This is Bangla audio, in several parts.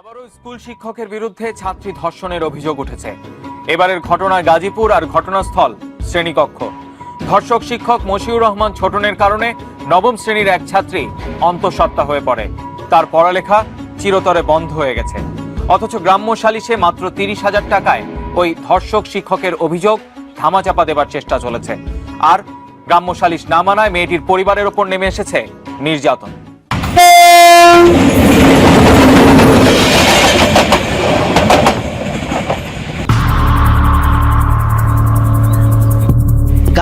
আবারও স্কুল শিক্ষকের বিরুদ্ধে ছাত্রী ধর্ষণের অভিযোগ উঠেছে। এবারের ঘটনায় গাজীপুর আর ঘটনাস্থল শ্রেণীকক্ষ। ধর্ষক শিক্ষক মশিউর রহমান ছোটনের কারণে নবম শ্রেণির এক ছাত্রী অন্তঃসত্ত্বা হয়ে পড়ে। তার পড়ালেখা চিরতরে বন্ধ হয়ে গেছে। অথচ গ্রাম্য সালিশে মাত্র তিরিশ হাজার টাকায় ওই ধর্ষক শিক্ষকের অভিযোগ ধামাচাপা দেবার চেষ্টা চলেছে। আর গ্রাম্য সালিশ না মানায় মেয়েটির পরিবারের ওপর নেমে এসেছে নির্যাতন।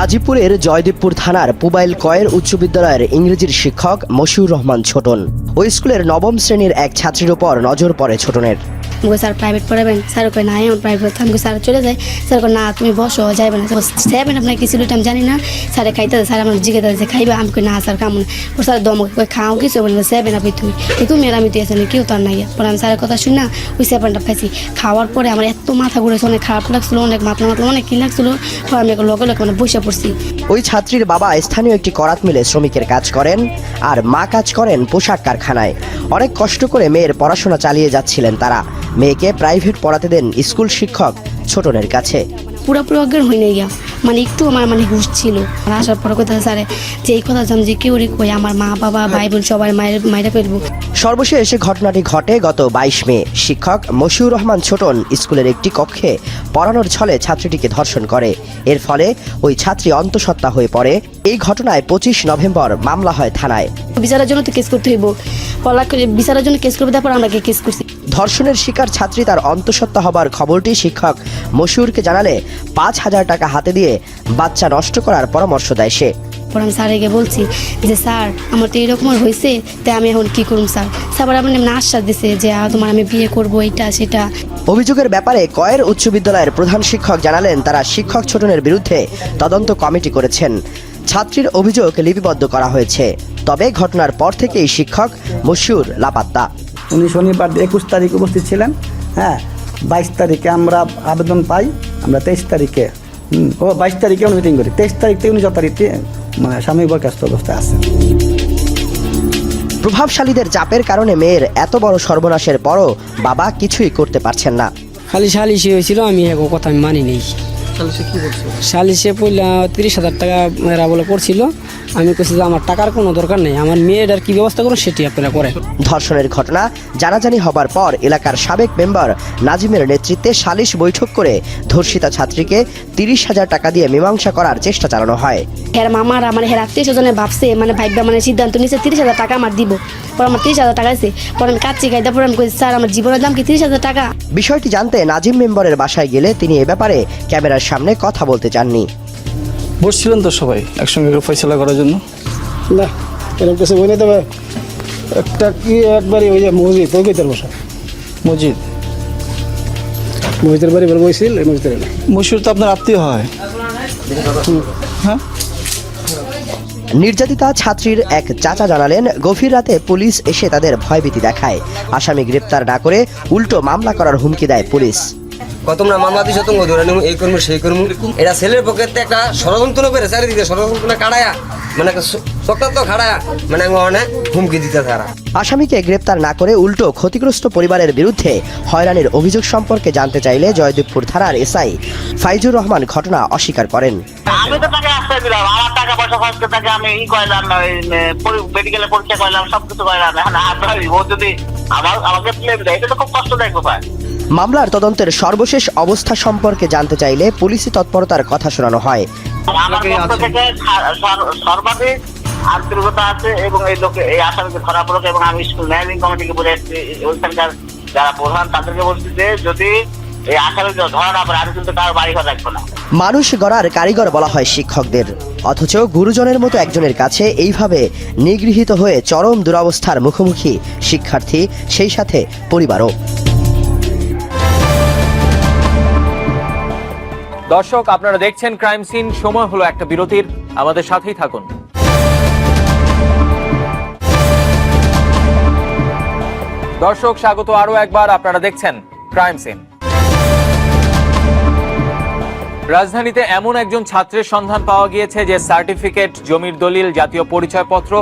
গাজীপুরের জয়দেবপুর থানার পুবাইল কয়ের উচ্চ বিদ্যালয়ের ইংরেজির শিক্ষক মশিউর রহমান ছোটন। ওই স্কুলের নবম শ্রেণির এক ছাত্রীর ওপর নজর পড়ে ছোটনের। আমি স্যার প্রাইভেট পড়াবেন স্যার কই না আমার প্রাইভেট আমি স্যার চলে যায় স্যার না তুমি বসো যাইবে না যাবেন আপনার কিছু আমি জানি না স্যারে খাইতে স্যার আমার জিজ্ঞেস যে খাইবে আমি না স্যার কামন ওর স্যার দম খাও কিছু বলে সেবেন আপনি তুমি তো তুমি আর আমি তো এসে কেউ তো আর নাই পরে আমি স্যারের কথা শুনি না ওই সেভেনটা খাইছি খাওয়ার পরে আমার এত মাথা ঘুরেছে অনেক খারাপ লাগছিল অনেক মাথা মাথা অনেক কি লাগছিল পরে আমি লগে লগে মানে বসে পড়ছি ওই ছাত্রীর বাবা স্থানীয় একটি করাত মিলে শ্রমিকের কাজ করেন আর মা কাজ করেন পোশাক কারখানায়। অনেক কষ্ট করে মেয়ের পড়াশোনা চালিয়ে যাচ্ছিলেন তারা। মেয়েকে প্রাইভেট পড়াতে দেন স্কুল শিক্ষক ছোটনের কাছে। পুরো অজ্ঞান হয়ে গিয়া মানে একটু আমার মানে হুশ ছিল। আসার পরে কথা স্যারে যে এই কথা যে কেউ রে কই? আমার মা বাবা ভাই বোন সবাই মায়ের মায়েরা ফেলব। সর্বশেষ ঘটনাটি ঘটে গত বাইশ মে। শিক্ষক মশিউর রহমান ছোটন স্কুলের একটি কক্ষে পড়ানোর ছলে ছাত্রীটিকে ধর্ষণ করে। এর ফলে ওই ছাত্রী অন্তঃসত্ত্বা হয়ে পড়ে। এই ঘটনায় পঁচিশ নভেম্বর মামলা হয় থানায়। বিচারের জন্য তো কেস করতে হইব। পলা করে বিচারের জন্য কেস করবে তারপর আমরা কেস করছি। ধর্ষণের শিকার ছাত্রী তার অন্তঃসত্ত্বা হবার খবরটি শিক্ষক মশিউরকে জানালে পাঁচ হাজার টাকা হাতে দিয়ে বাচ্চা নষ্ট করার পরামর্শ দেয় সে। পরে আমি স্যারকে বলছি যে স্যার আমার তো এরকম হয়েছে তাই আমি এখন কি করুম স্যার? স্যার আমার এমনি আশ্বাস দিছে যে আ, তোমার আমি বিয়ে করব এটা সেটা। অভিযোগের ব্যাপারে কয়ের উচ্চ বিদ্যালয়ের প্রধান শিক্ষক জানালেন তারা শিক্ষক ছোটনের বিরুদ্ধে তদন্ত কমিটি করেছেন। ছাত্রীর অভিযোগ লিপিবদ্ধ করা হয়েছে। তবে ঘটনার পর থেকেই শিক্ষক মশিউর লাপাত্তা। উনি শনিবার একুশ তারিখ উপস্থিত ছিলেন। হ্যাঁ বাইশ তারিখে আমরা আবেদন পাই আমরা তেইশ তারিখে। ও বাইশ তারিখে উনি মিটিং করি। তেইশ তারিখ থেকে উনি যথারীতি মানে স্বামী বরখাস্ত অবস্থায় আছেন প্রভাবশালীদের চাপের কারণে মেয়ের এত বড় সর্বনাশের পরও বাবা কিছুই করতে পারছেন না। খালি সালিশে হয়েছিল আমি এক কথা আমি মানি নেই সালিশে পড়লে তিরিশ হাজার টাকা মেয়েরা বলে পড়ছিল আমি কইছি যে আমার টাকার কোনো দরকার নেই আমার মেয়েটার কি ব্যবস্থা করুন সেটি আপনারা করেন। ধর্ষণের ঘটনা জানাজানি হবার পর এলাকার সাবেক মেম্বার নাজিমের নেতৃত্বে সালিশ বৈঠক করে ধর্ষিতা ছাত্রীকে তিরিশ হাজার টাকা দিয়ে মীমাংসা করার চেষ্টা চালানো হয়। হের মামার আমার হের আত্মীয় স্বজনে ভাবছে মানে ভাইবা মানে সিদ্ধান্ত নিচ্ছে তিরিশ হাজার টাকা আমার দিব। পরে আমার তিরিশ হাজার টাকা আছে পরে আমি কাচ্ছি খাই তারপরে আমি কই স্যার আমার জীবনের দাম কি তিরিশ হাজার টাকা? বিষয়টি জানতে নাজিম মেম্বারের বাসায় গেলে তিনি এ ব্যাপারে ক্যামেরার সামনে কথা বলতে চাননি। বসছিলেন তো সবাই একসঙ্গে ফয়সলা করার জন্য? না এরকম কিছু বলে দেবে? একটা কি একবারই ওই যে মসজিদ ওই কইতার বসা? মসজিদ? মসজিদের বাড়ি বের বইছিল এই মশুর তো আপনার আত্মীয় হয়। হ্যাঁ নির্যাতিতা ছাত্রীর এক চাচা জানালেন গভীর রাতে পুলিশ এসে তাদের ভয়ভীতি দেখায়। আসামি গ্রেপ্তার না করে উল্টো মামলা করার হুমকি দেয় পুলিশ। তোমরা মামলা দিছো তুমি ধরে এই করমু সেই করমু। এটা ছেলের পক্ষে তো একটা ষড়যন্ত্র করে চারিদিকে ষড়যন্ত্র কাড়ায়া মানে একটা চক্রান্ত খাড়ায়া মানে মানে হুমকি দিতে তারা। আসামিকে গ্রেপ্তার না করে উল্টো ক্ষতিগ্রস্ত পরিবারের বিরুদ্ধে হয়রানির অভিযোগ সম্পর্কে জানতে চাইলে জয়দেবপুর থানার এসআই ফাইজুর রহমান ঘটনা অস্বীকার করেন। আমি তো তাকে আশ্রয় দিলাম আমার টাকা পয়সা খরচ করে তাকে আমি ই করলাম মেডিকেলে পরীক্ষা করলাম সব কিছু করলাম ও যদি আমার আমাকে প্লেম দেয় এটা তো খুব কষ্টদায়ক ব্যাপার। মামলার তদন্তের সর্বশেষ অবস্থা সম্পর্কে জানতে চাইলে পুলিশি তৎপরতার কথা শোনানো হয়। আমার পক্ষ থেকে সা- সর- সর্বাধিক আন্তরিকতা আছে এবং এই লোকে এই আসামিকে ধরা পড়ুক এবং আমি স্কুল ম্যানেজিং কমিটিকে বলে এসেছি, ওইখানকার যারা প্রধান তাদেরকে বলছি যে যদি এই আসামিকে ধরা না পড়ে আমি কিন্তু কারও বাড়ি ঘর রাখব না। মানুষ গড়ার কারিগর বলা হয় শিক্ষকদের। অথচ গুরুজনের মতো একজনের কাছে এইভাবে নিগৃহীত হয়ে চরম দুরবস্থার মুখোমুখি শিক্ষার্থী সেই সাথে পরিবারও। দর্শক, আপনারা দেখছেন ক্রাইম সিন সময় হলো একটা বিরতির। আমাদের সাথেই থাকুন। দর্শক, স্বাগত আরও একবার। আপনারা দেখছেন ক্রাইম সিন রাজধানীতে এমন একজন ছাত্রের সন্ধান পাওয়া গিয়েছে যে সার্টিফিকেট, জমির দলিল, জাতীয় পরিচয়পত্র,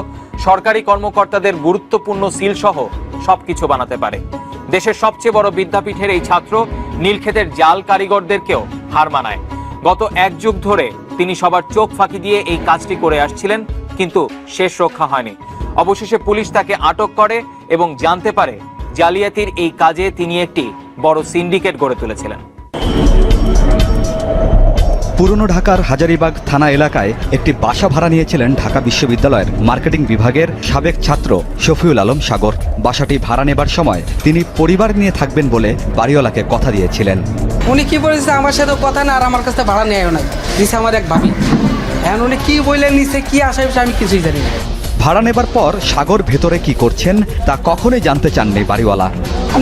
সরকারি কর্মকর্তাদের গুরুত্বপূর্ণ সিল সহ সবকিছু বানাতে পারে। দেশের সবচেয়ে বড় বিদ্যাপীঠের এই ছাত্র নীলক্ষেতের জাল কারিগরদেরকেও হার মানায়। গত এক যুগ ধরে তিনি সবার চোখ ফাঁকি দিয়ে এই কাজটি করে আসছিলেন, কিন্তু শেষ রক্ষা হয়নি। অবশেষে পুলিশ তাকে আটক করে এবং জানতে পারে জালিয়াতির এই কাজে তিনি একটি বড় সিন্ডিকেট গড়ে তুলেছিলেন। পুরনো ঢাকার হাজারিবাগ থানা এলাকায় একটি বাসা ভাড়া নিয়েছিলেন ঢাকা বিশ্ববিদ্যালয়ের মার্কেটিং বিভাগের সাবেক ছাত্র শফিউল আলম সাগর। বাসাটি ভাড়া নেবার সময় তিনি পরিবার নিয়ে থাকবেন বলে বাড়িওয়ালাকে কথা দিয়েছিলেন। উনি কি বলেছে আমার সাথে কথা না আর আমার কাছে ভাড়া নেয় নাই। দিছে আমার এক ভাবি। এখন উনি কি বললেন নিচে কি বিষয়ে আমি কিছুই জানি না। ভাড়া নেবার পর সাগর ভেতরে কি করছেন তা কখনোই জানতে চাননি বাড়িওয়ালা।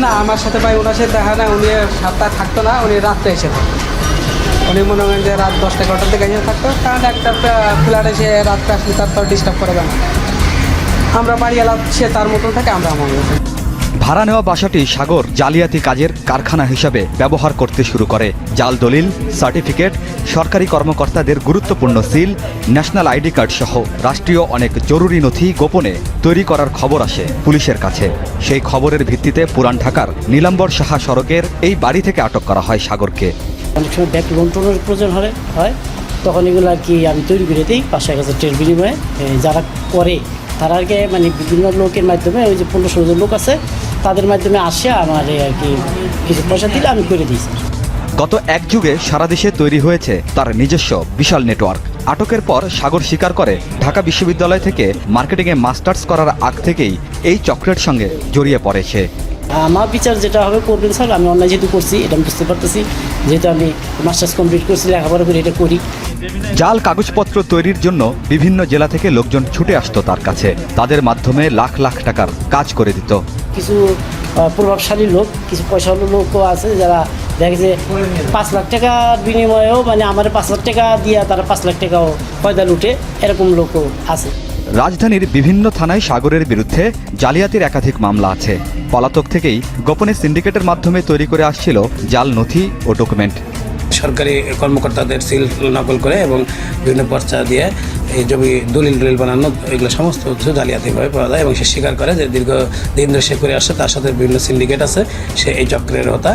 না আমার সাথে ভাই ওনার সাথে দেখা না উনি সাতটা থাকতো না উনি রাত্রে এসে উনি মনে করেন যে রাত দশটা এগারোটার দিকে এসে থাকতো কারণ একটা ফ্ল্যাট এসে রাত্রে আসলে তার তো ডিস্টার্ব করবে না আমরা বাড়ি এলাম সে তার মতন থাকে, আমরা আমার মতন ভাড়া নেওয়া বাসাটি সাগর জালিয়াতি কাজের কারখানা হিসাবে ব্যবহার করতে শুরু করে। জাল দলিল, সার্টিফিকেট, সরকারি কর্মকর্তাদের গুরুত্বপূর্ণ সিল, ন্যাশনাল আইডি কার্ড সহ রাষ্ট্রীয় অনেক জরুরি নথি গোপনে তৈরি করার খবর আসে পুলিশের কাছে। সেই খবরের ভিত্তিতে পুরান ঢাকার নীলাম্বর সাহা সড়কের এই বাড়ি থেকে আটক করা হয় সাগরকে। অনেক সময় ব্যাংক লোন টোনের প্রয়োজন হয় হয়। তখন এগুলো আর কি আমি তৈরি করে দিই পাঁচশো এক হাজার টের বিনিময়ে যারা করে, তারা আর কি মানে বিভিন্ন লোকের মাধ্যমে, ওই যে পনেরো ষোলো লোক আছে, তাদের মাধ্যমে আসে আমার আর কি কিছু পয়সা দিলে আমি করে দিই। গত এক যুগে সারা দেশে তৈরি হয়েছে তার নিজস্ব বিশাল নেটওয়ার্ক। আটকের পর সাগর স্বীকার করে ঢাকা বিশ্ববিদ্যালয় থেকে মার্কেটিংয়ে মাস্টার্স করার আগ থেকেই এই চক্রের সঙ্গে জড়িয়ে পড়ে সে আমার বিচার যেটা হবে করবেন স্যার আমি অনলাইন যেহেতু করছি এটা আমি বুঝতে পারতেছি। যেহেতু আমি মাস্টার্স কমপ্লিট করছি লেখাপড়া করে এটা করি। জাল কাগজপত্র তৈরির জন্য বিভিন্ন জেলা থেকে লোকজন ছুটে আসতো তার কাছে। তাদের মাধ্যমে লাখ লাখ টাকার কাজ করে দিত। কিছু প্রভাবশালী লোক কিছু পয়সাওয়ালা লোকও আছে যারা দেখে যে পাঁচ লাখ টাকার বিনিময়েও মানে আমার পাঁচ লাখ টাকা দিয়ে তারা পাঁচ লাখ টাকাও পয়দা লুটে এরকম লোকও আছে। রাজধানীর বিভিন্ন থানায় সাগরের বিরুদ্ধে জালিয়াতির একাধিক মামলা আছে। পলাতক থেকেই গোপনে সিন্ডিকেটের মাধ্যমে তৈরি করে আসছিল জাল, নথি ও ডকুমেন্ট। সরকারি কর্মকর্তাদের সিল নকল করে এবং বিভিন্ন পর্চা দিয়ে এই জমি দলিল দলিল বানানো, এগুলো সমস্ত কিছু জালিয়াতিভাবে পাওয়া যায় এবং সে স্বীকার করে যে দীর্ঘ দিন ধরে সে করে আসছে, তার সাথে বিভিন্ন সিন্ডিকেট আছে, সে এই চক্রের হতা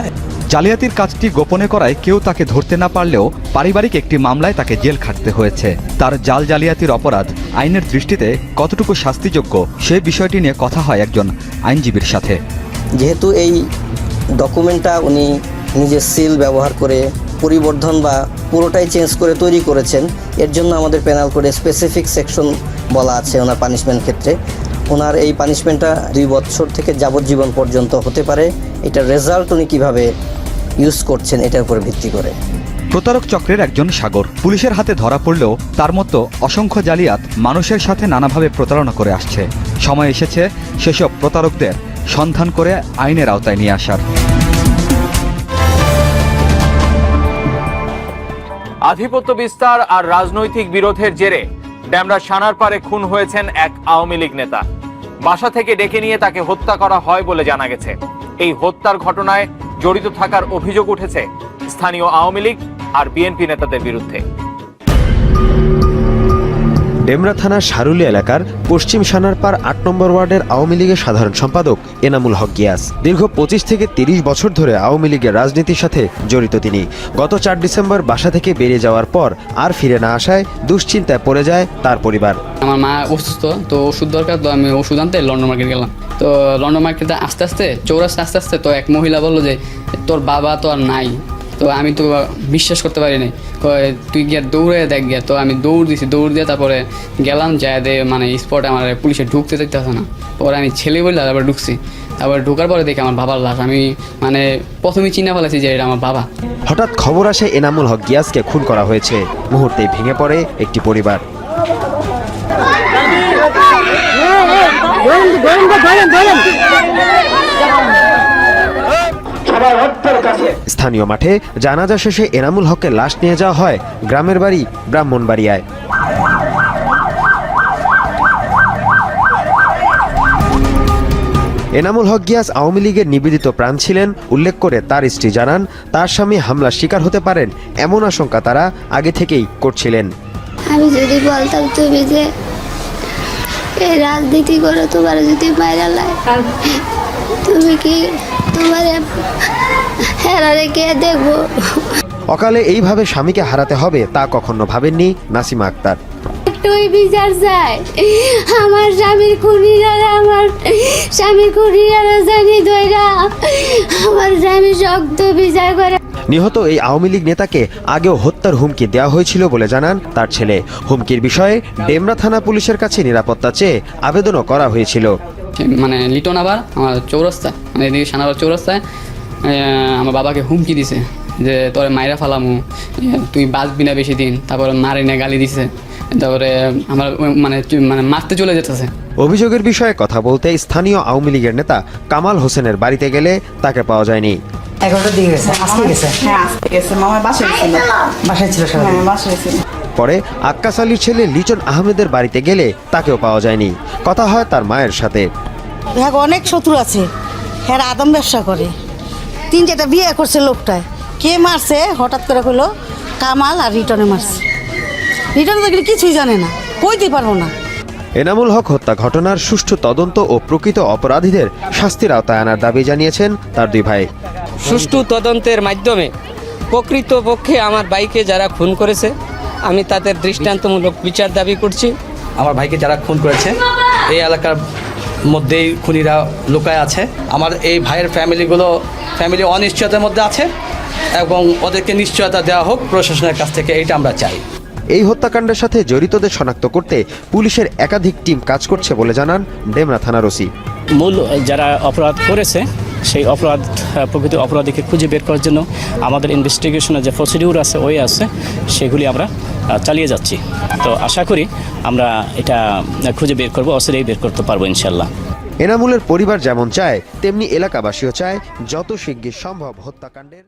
জালিয়াতির কাজটি গোপনে করায় কেউ তাকে ধরতে না পারলেও পারিবারিক একটি মামলায় তাকে জেল খাটতে হয়েছে। তার জাল জালিয়াতির অপরাধ আইনের দৃষ্টিতে কতটুকু শাস্তিযোগ্য সে বিষয়টি নিয়ে কথা হয় একজন আইনজীবীর সাথে। যেহেতু এই ডকুমেন্টটা উনি নিজের সিল ব্যবহার করে পরিবর্ধন বা পুরোটাই চেঞ্জ করে তৈরি করেছেন, এর জন্য আমাদের পেনাল কোডে স্পেসিফিক সেকশন বলা আছে ওনার পানিশমেন্ট ক্ষেত্রে। ওনার এই পানিশমেন্টটা দুই বছর থেকে যাবজ্জীবন পর্যন্ত হতে পারে। এটার রেজাল্ট উনি কীভাবে ইউজ করছেন এটার উপর ভিত্তি করে। প্রতারক চক্রের একজন সাগর পুলিশের হাতে ধরা পড়লেও তার মতো অসংখ্য জালিয়াত মানুষের সাথে নানাভাবে প্রতারণা করে আসছে। সময় এসেছে সেসব প্রতারকদের সন্ধান করে আইনের আওতায় নিয়ে আসার। আধিপত্য বিস্তার আর রাজনৈতিক বিরোধের জেরে ড্যামরা সানার পারে খুন হয়েছেন এক আওয়ামী লীগ নেতা। বাসা থেকে ডেকে নিয়ে তাকে হত্যা করা হয় বলে জানা গেছে। এই হত্যার ঘটনায় জড়িত থাকার অভিযোগ উঠেছে স্থানীয় আওয়ামী লীগ আর বিএনপি নেতাদের বিরুদ্ধে। ডেমরা থানার সারুলি এলাকার পশ্চিম সানারপাড় আট নম্বর ওয়ার্ডের আওয়ামী লীগের সাধারণ সম্পাদক এনামুল হক গিয়াস। দীর্ঘ পঁচিশ থেকে তিরিশ বছর ধরে আওয়ামী লীগের রাজনীতির সাথে জড়িত তিনি। গত চার ডিসেম্বর বাসা থেকে বেরিয়ে যাওয়ার পর আর ফিরে না আসায় দুশ্চিন্তায় পড়ে যায় তার পরিবার। আমার মা অসুস্থ, তো ওষুধ দরকার, তো আমি ওষুধ আনতে লন্ডন মার্কেট গেলাম। তো লন্ডন মার্কেটে আস্তে আস্তে চৌরাস্তা আস্তে আস্তে তো এক মহিলা বলল যে, তোর বাবা তো আর নাই। তো আমি তো বিশ্বাস করতে পারি নাই। কয়, তুই গিয়ে দৌড়ে দেখ গিয়া। তো আমি দৌড় দিছি দৌড় দিয়ে তারপরে গেলাম যায় দে মানে স্পটে আমার পুলিশে ঢুকতে দেখতেছে না। পরে আমি ছেলে বললে তারপরে ঢুকছি। তারপর ঢোকার পরে দেখি আমার বাবার লাশ। আমি মানে প্রথমেই চিনে ফেলেছি যে এটা আমার বাবা। হঠাৎ খবর আসে এনামুল হক গিয়াসকে খুন করা হয়েছে। মুহূর্তে ভেঙে পড়ে একটি পরিবার। স্থানীয় মাঠে জানাজা শেষে এনামুল হকের লাশ নিয়ে যাওয়া হয় গ্রামের বাড়ি ব্রাহ্মণবাড়িয়ায়। এনামুল হক গিয়াস আওয়ামী লীগের নিবেদিত প্রাণ ছিলেন উল্লেখ করে তার স্ত্রী জানান তার স্বামী হামলার শিকার হতে পারেন এমন আশঙ্কা তারা আগে থেকেই করছিলেন। আমি যদি বলতাম তুমি যে এই রাজনীতি করে তোমার যদি মাইরা লাই তুমি কি তোমার হেরারে কে দেখব? অকালে এইভাবে স্বামীকে হারাতে হবে তা কখনো ভাবেননি নাসিমা আক্তার। একটুই বিচার চাই। আমার স্বামীর খুনিরা আমার স্বামীর খুনিরা জানি দইরা। আমার স্বামী শক্ত বিচার করে। নিহত এই আওয়ামী লীগ নেতাকে আগেও হত্যার হুমকি দেওয়া হয়েছিল বলে জানান তার ছেলে। হুমকির বিষয়ে ডেমরা থানা পুলিশের কাছে নিরাপত্তা চেয়ে আবেদনও করা হয়েছিল। মানে লিটন আবার আমার চৌরাস্তা মানে এদিকে সানাবার চৌরাস্তায় আমার বাবাকে হুমকি দিছে যে তোরে মাইরা ফালামু। তুই বাঁচবি না বেশি দিন তারপরে মারি না গালি দিছে। তারপরে আমার মানে মানে মারতে চলে যেতেছে। অভিযোগের বিষয়ে কথা বলতে স্থানীয় আওয়ামী লীগের নেতা কামাল হোসেনের বাড়িতে গেলে তাকে পাওয়া যায়নি। এগারোটার দিকে গেছে। আজকে গেছে? হ্যাঁ আজকে গেছে। মামা বাসায় ছিল। বাসায় ছিল সারা হ্যাঁ বাসায় ছিল। পরে আক্কাস আলীর ছেলে লিটন আহমেদের বাড়িতে গেলে তাকেও পাওয়া যায়নি। কথা হয় তার মায়ের সাথে। হ্যাঁ অনেক শত্রু আছে। হ্যাঁ আদম ব্যবসা করে। তিন চারটা বিয়ে করছে লোকটায়। কে মারছে? হঠাৎ করে কইলো কামাল আর রিটনে মারছে। রিটনে দেখলে কিছুই জানে না কইতে পারব না। এনামুল হক হত্যা ঘটনার সুষ্ঠু তদন্ত ও প্রকৃত অপরাধীদের শাস্তির আওতায় আনার দাবি জানিয়েছেন তার দুই ভাই। সুষ্ঠু তদন্তের মাধ্যমে প্রকৃতপক্ষে আমার বাইকে যারা খুন করেছে আমি তাদের দৃষ্টান্তমূলক বিচার দাবি করছি। আমার ভাইকে যারা খুন করেছে এই এলাকার মধ্যেই খুনিরা লুকায় আছে। আমার এই ভাইয়ের ফ্যামিলিগুলো ফ্যামিলি অনিশ্চয়তার মধ্যে আছে এবং ওদেরকে নিশ্চয়তা দেওয়া হোক প্রশাসনের কাছ থেকে এইটা আমরা চাই। এই হত্যাকাণ্ডের সাথে জড়িতদের শনাক্ত করতে পুলিশের একাধিক টিম কাজ করছে বলে জানান ডেমরা থানার ওসি। মূল যারা অপরাধ করেছে সেই অপরাধ প্রকৃত অপরাধীকে খুঁজে বের করার জন্য আমাদের ইনভেস্টিগেশনের যে প্রসিডিউর আছে ওই আছে সেগুলি আমরা চালিয়ে যাচ্ছি। তো আশা করি আমরা এটা খুঁজে বের করব, অসরেই বের করতে পারব ইনশাল্লাহ। এনামুলের পরিবার যেমন চায়, তেমনি এলাকাবাসীও চায়, যত শিগগির সম্ভব হত্যাকাণ্ডের